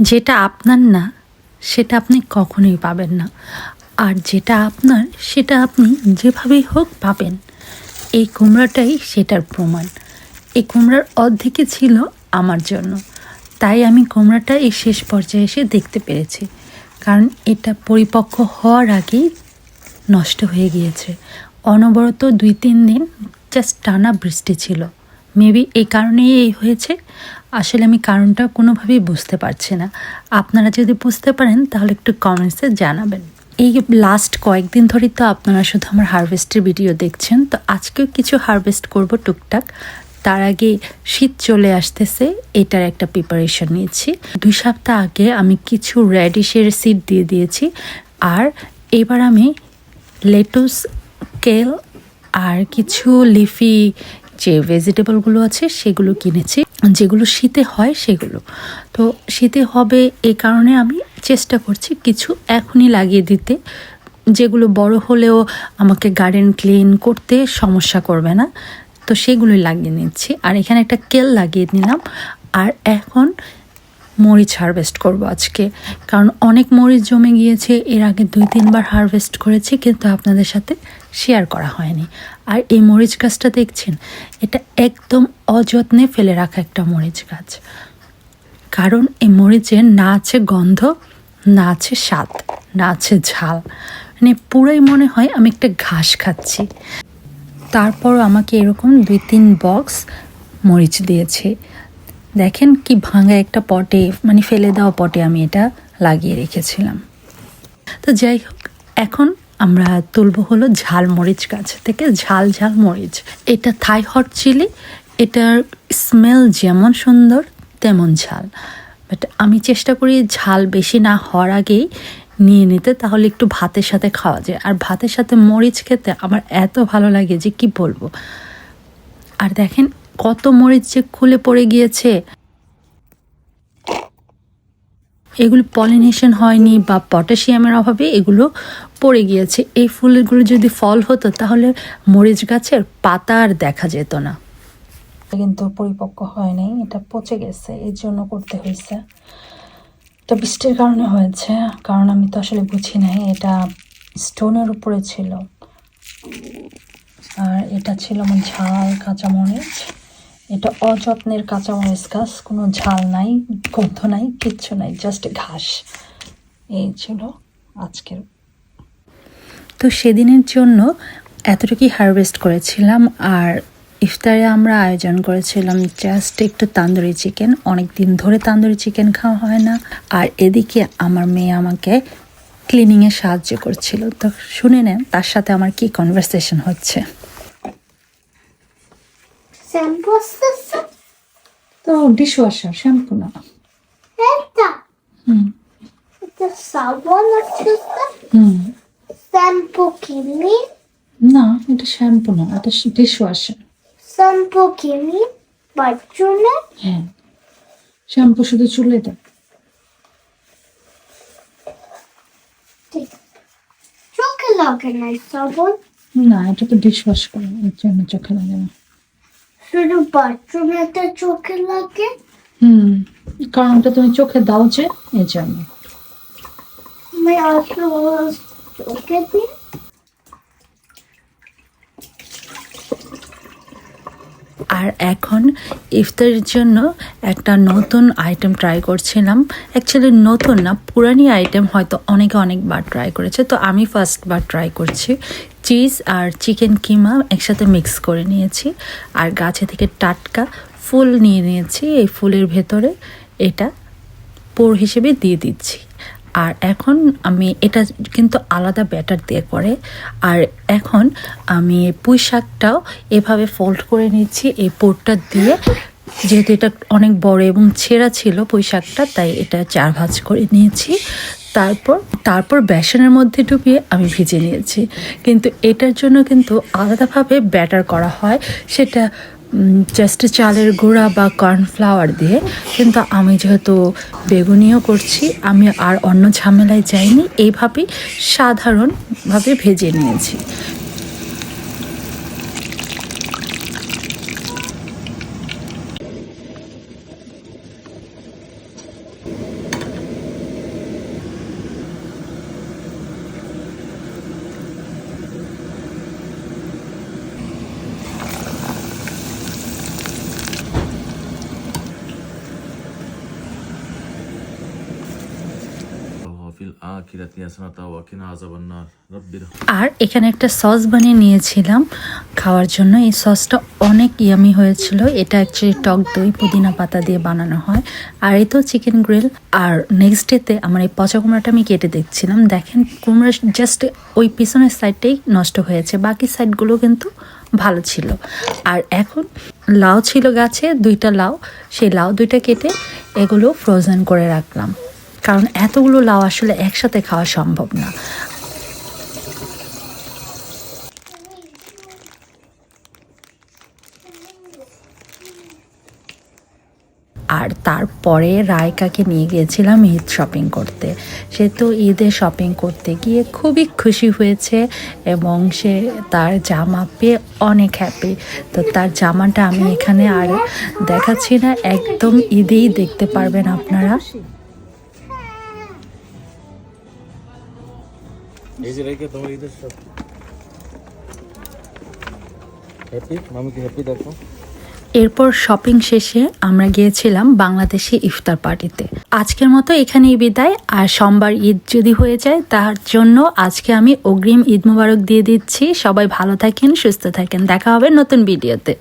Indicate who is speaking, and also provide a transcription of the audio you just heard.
Speaker 1: যেটা আপনার না, সেটা আপনি কখনোই পাবেন না। আর যেটা আপনার, সেটা আপনি যেভাবেই হোক পাবেন। এই কুমড়াটাই সেটার প্রমাণ। এই কুমড়ার অর্ধেকই ছিল আমার জন্য। তাই আমি কুমড়াটা এই শেষ পর্যায়ে এসে দেখতে পেরেছি। কারণ এটা পরিপক্ক হওয়ার আগেই নষ্ট হয়ে গিয়েছে। অনবরত দুই তিন দিন জাস্ট টানা বৃষ্টি ছিল। মেবি এই কারণেই এই হয়েছে। আসলে আমি কারণটা কোনোভাবেই বুঝতে পারছি না। আপনারা যদি বুঝতে পারেন, তাহলে একটু কমেন্টসে জানাবেন। এই লাস্ট কয়েকদিন ধরেই তো আপনারা শুধু আমার হারভেস্টের ভিডিও দেখছেন। তো আজকেও কিছু হারভেস্ট করব টুকটাক। তার আগে শীত চলে আসতেছে, এটার একটা প্রিপারেশন নিয়েছি। দুই সপ্তাহ আগে আমি কিছু র্যাডিশের সিড দিয়ে দিয়েছি। আর এবার আমি লেটুস কেল আর কিছু লিফি যে ভেজিটেবলগুলো আছে সেগুলো কিনেছি। যেগুলো শীতে হয় সেগুলো। তো শীতে হবে এই কারণে আমি চেষ্টা করছি কিছু এখনই লাগিয়ে দিতে। যেগুলো বড় হলেও আমাকে গার্ডেন ক্লিন করতে সমস্যা করবে না। তো সেগুলোই লাগিয়ে নিচ্ছি। আর এখানে একটা কেল লাগিয়ে নিলাম। আর এখন মরিচ হারভেস্ট করব আজকে। কারণ অনেক মরিচ জমে গিয়েছে, এর আগে দুই তিনবার হারভেস্ট করেছি, কিন্তু আপনাদের সাথে শেয়ার করা হয়নি। আর এই মরিচ গাছটা দেখছেন? এটা একদম অযত্নে ফেলে রাখা একটা মরিচ গাছ। কারণ এই মরিচের না আছে গন্ধ, না আছে স্বাদ, না আছে ঝাল। মানে পুরোই মনে হয় আমি একটা ঘাস খাচ্ছি। তারপর আমাকে এরকম দুই তিন বক্স মরিচ দিয়েছে। দেখেন কি ভাঙা একটা পটে মানে ফেলে দেওয়া পটে আমি এটা লাগিয়ে রেখেছিলাম। তো যাই হোক, এখন আমরা তুলবো হলো ঝাল মরিচ গাছ থেকে ঝাল ঝাল মরিচ। এটা থাই হট চিলি, এটার স্মেল যেমন সুন্দর, তেমন ঝাল। বাট আমি চেষ্টা করি ঝাল বেশি না হওয়ার আগেই নিয়ে নিতে, তাহলে একটু ভাতের সাথে খাওয়া যায়। আর ভাতের সাথে মরিচ খেতে আমার এত ভালো লাগে যে কি বলব। আর দেখেন কত মরিচ যে খুলে পড়ে গিয়েছে। এগুলো পলিনেশন হয়নি বা পটাশিয়ামের অভাবে এগুলো পড়ে গিয়েছে। এই ফুলগুলো যদি ফল হতো, তাহলে মরিচ গাছের পাতা আর দেখা যেত না। কিন্তু পরিপক্ক হয়নি এটা পচে গেছে, এর জন্য করতে হয়েছে। এটা বৃষ্টির কারণে হয়েছে, কারণ আমি তো আসলে বুঝি নাই, এটা স্টোনের উপরে ছিল। আর এটা ছিল আমার ঝাল, কাঁচামরিচ। এটা অযত্নের কাঁচামরিচ গাছ, কোনো ঝাল নাই, গন্ধ নাই, কিচ্ছু নাই জাস্ট ঘাস। এই ছিল আজকের। তো সেদিনের জন্য এতটুকুই হারভেস্ট করেছিলাম, আর ইফতারে আমরা আয়োজন করেছিলাম জাস্ট একটু তান্দুরি চিকেন অনেক দিন ধরে তান্দুরি চিকেন খাওয়া হয় না, আর এদিকে আমার মেয়ে আমাকে ক্লিনিংয়ে সাহায্য করছিল। তো শুনে নেন তার সাথে আমার কি কনভারসেশন হচ্ছে।
Speaker 2: শ্যাম্পু আসতেছে।
Speaker 1: তো ডিশ ওয়াশার শ্যাম্পু না।
Speaker 2: এটা
Speaker 1: হুম।
Speaker 2: এটা সাবান আসতেছে।
Speaker 1: হুম।
Speaker 2: শ্যাম্পু কিনি।
Speaker 1: না এটা শ্যাম্পু না এটা ডিশ ওয়াশার
Speaker 2: শ্যাম্পু কিনি বাথরুমে।
Speaker 1: হ্যাঁ। শ্যাম্পু শুধু চুলে দেয়।
Speaker 2: চোখে লাগে না সাবান?
Speaker 1: না এটা তো ডিশ ওয়াশ করে এর জন্য চোখে লাগে না।
Speaker 2: শুধু বাথরুমে তো চোখে লাগে?
Speaker 1: হুম কারণ ওটা তুমি চোখে দাও যে এর জন্য।
Speaker 2: চোখে দিই
Speaker 1: আর এখন ইফতারের জন্য একটা নতুন আইটেম ট্রাই করছিলাম। অ্যাকচুয়ালি নতুন না পুরানি আইটেম হয়তো অনেকে অনেকবার ট্রাই করেছে তো আমি ফার্স্টবার ট্রাই করছি। চিজ আর চিকেন কিমা একসাথে মিক্স করে নিয়েছি। আর গাছে থেকে টাটকা ফুল নিয়ে নিয়েছি। এই ফুলের ভেতরে এটা পোর হিসেবে দিয়ে দিচ্ছি। আর এখন আমি এটা কিন্তু আলাদা ব্যাটার দিয়ে করে। আর এখন আমি পুঁই শাকটাও এভাবে ফোল্ড করে নিচ্ছি। এই পোরটা দিয়ে যেহেতু এটা অনেক বড় এবং ছেঁড়া ছিল পুঁই শাকটা, তাই এটা চার ভাঁজ করে নিয়েছি। তারপর তারপর বেসনের মধ্যে ঢুকিয়ে আমি ভিজে নিয়েছি। কিন্তু এটার জন্য কিন্তু আলাদাভাবে ব্যাটার করা হয়। সেটা জাস্ট চালের গুঁড়া বা কর্নফ্লাওয়ার দিয়ে। কিন্তু আমি যেহেতু বেগুনিও করছি, আমি আর অন্য ঝামেলায় যাইনি। এইভাবেই সাধারণভাবে ভেজে নিয়েছি। আর এখানে একটা সস বানিয়ে নিয়েছিলাম খাওয়ার জন্য। এই সসটা অনেক ইয়ামি হয়েছিল। এটা অ্যাকচুয়ালি টক দই, পুদিনা পাতা দিয়ে বানানো হয়। আর এই তো চিকেন গ্রিল। আর নেক্সট ডেতে আমার এই পচা কুমড়াটা আমি কেটে দেখছিলাম। দেখেন, কুমড়া জাস্ট ওই পিছনের সাইডটাই নষ্ট হয়েছে। বাকি সাইডগুলো কিন্তু ভালো ছিল। আর এখন লাউ ছিল গাছে, দুইটা লাউ। সেই লাউ দুইটা কেটে এগুলো ফ্রোজেন করে রাখলাম। কারণ এতগুলো লাউ আসলে একসাথে খাওয়া সম্ভব না। আর তারপরে রায়কাকে নিয়ে গিয়েছিলাম ঈদ শপিং করতে। সে তো ঈদে শপিং করতে গিয়ে খুবই খুশি হয়েছে এবং সে তার জামা পেয়ে অনেক হ্যাপি তো তার জামাটা আমি এখানে আর দেখাচ্ছি না, একদম ঈদেই দেখতে পারবেন আপনারা।
Speaker 3: এই রেখে তোমার ঈদের সব হ্যাপি মামিকে হ্যাপি দেখো।
Speaker 1: এরপর শপিং শেষে আমরা গিয়েছিলাম বাংলাদেশি ইফতার পার্টিতে। আজকের মতো এখানেই বিদায়, আর সোমবার ঈদ যদি হয়ে যায়, তার জন্য আজকে আমি অগ্রিম ঈদ মোবারক দিয়ে দিচ্ছি। সবাই ভালো থাকেন, সুস্থ থাকেন। দেখা হবে নতুন ভিডিওতে।